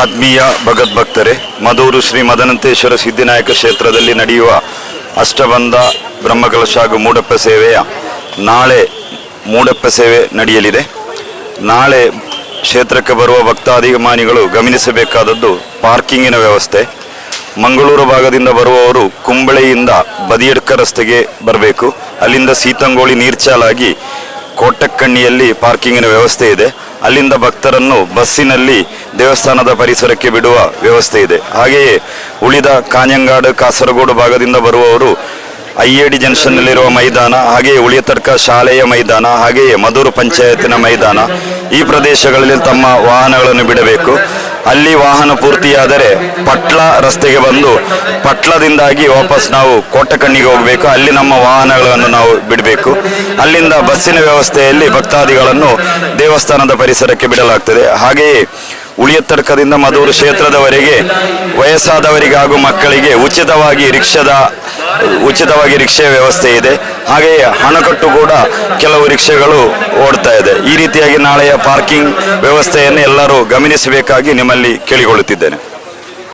ಆತ್ಮೀಯ ಭಗದ್ಭಕ್ತರೇ ಮಧೂರು ಶ್ರೀ ಮದನಂತೇಶ್ವರ ಸಿದ್ಧಿನಾಯಕ ಕ್ಷೇತ್ರದಲ್ಲಿ ನಡೆಯುವ ಅಷ್ಟಬಂಧ ಬ್ರಹ್ಮಕಲಶ ಹಾಗೂ ಮೂಡಪ್ಪ ಸೇವೆಯ ನಾಳೆ ಮೂಡಪ್ಪ ಸೇವೆ ನಡೆಯಲಿದೆ. ನಾಳೆ ಕ್ಷೇತ್ರಕ್ಕೆ ಬರುವ ಭಕ್ತಾಭಿಮಾನಿಗಳು ಗಮನಿಸಬೇಕಾದದ್ದು ಪಾರ್ಕಿಂಗಿನ ವ್ಯವಸ್ಥೆ. ಮಂಗಳೂರು ಭಾಗದಿಂದ ಬರುವವರು ಕುಂಬಳೆಯಿಂದ ಬದಿಯಡ್ಕ ರಸ್ತೆಗೆ ಬರಬೇಕು. ಅಲ್ಲಿಂದ ಸೀತಂಗೋಳಿ ನೀರ್ಚಾಲಾಗಿ ಕೋಟಕ್ಕಣ್ಣಿಯಲ್ಲಿ ಪಾರ್ಕಿಂಗಿನ ವ್ಯವಸ್ಥೆ ಇದೆ. ಅಲ್ಲಿಂದ ಭಕ್ತರನ್ನು ಬಸ್ಸಿನಲ್ಲಿ ದೇವಸ್ಥಾನದ ಪರಿಸರಕ್ಕೆ ಬಿಡುವ ವ್ಯವಸ್ಥೆ ಇದೆ. ಹಾಗೆಯೇ ಉಳಿದ ಕಾಂಜಂಗಾಡು ಕಾಸರಗೋಡು ಭಾಗದಿಂದ ಬರುವವರು ಐಎಡಿ ಜಂಕ್ಷನ್ನಲ್ಲಿರುವ ಮೈದಾನ, ಹಾಗೆಯೇ ಉಳಿಯತರ್ಕ ಶಾಲೆಯ ಮೈದಾನ, ಹಾಗೆಯೇ ಮಧುರು ಪಂಚಾಯತಿನ ಮೈದಾನ ಈ ಪ್ರದೇಶಗಳಲ್ಲಿ ತಮ್ಮ ವಾಹನಗಳನ್ನು ಬಿಡಬೇಕು. ಅಲ್ಲಿ ವಾಹನ ಪೂರ್ತಿಯಾದರೆ ಪಟ್ಲ ರಸ್ತೆಗೆ ಬಂದು ಪಟ್ಲದಿಂದಾಗಿ ವಾಪಸ್ ನಾವು ಕೋಟಕಣ್ಣಿಗೆ ಹೋಗಬೇಕು. ಅಲ್ಲಿ ನಮ್ಮ ವಾಹನಗಳನ್ನು ನಾವು ಬಿಡಬೇಕು. ಅಲ್ಲಿಂದ ಬಸ್ಸಿನ ವ್ಯವಸ್ಥೆಯಲ್ಲಿ ಭಕ್ತಾದಿಗಳನ್ನು ದೇವಸ್ಥಾನದ ಪರಿಸರಕ್ಕೆ ಬಿಡಲಾಗ್ತದೆ. ಹಾಗೆಯೇ ಉಳಿಯತ್ತರ್ಕದಿಂದ ಮಧೂರು ಕ್ಷೇತ್ರದವರೆಗೆ ವಯಸ್ಸಾದವರಿಗೆ ಹಾಗೂ ಮಕ್ಕಳಿಗೆ ಉಚಿತವಾಗಿ ರಿಕ್ಷಾದ ಉಚಿತವಾಗಿ ರಿಕ್ಷೆ ವ್ಯವಸ್ಥೆ ಇದೆ. ಹಾಗೆಯೇ ಹಣಕಟ್ಟು ಕೂಡ ಕೆಲವು ರಿಕ್ಷೆಗಳು ಓಡ್ತಾ ಇದೆ. ಈ ರೀತಿಯಾಗಿ ನಾಳೆಯ ಪಾರ್ಕಿಂಗ್ ವ್ಯವಸ್ಥೆಯನ್ನು ಎಲ್ಲರೂ ಗಮನಿಸಬೇಕಾಗಿ ನಿಮ್ಮಲ್ಲಿ ಕೇಳಿಕೊಳ್ಳುತ್ತಿದ್ದೇನೆ.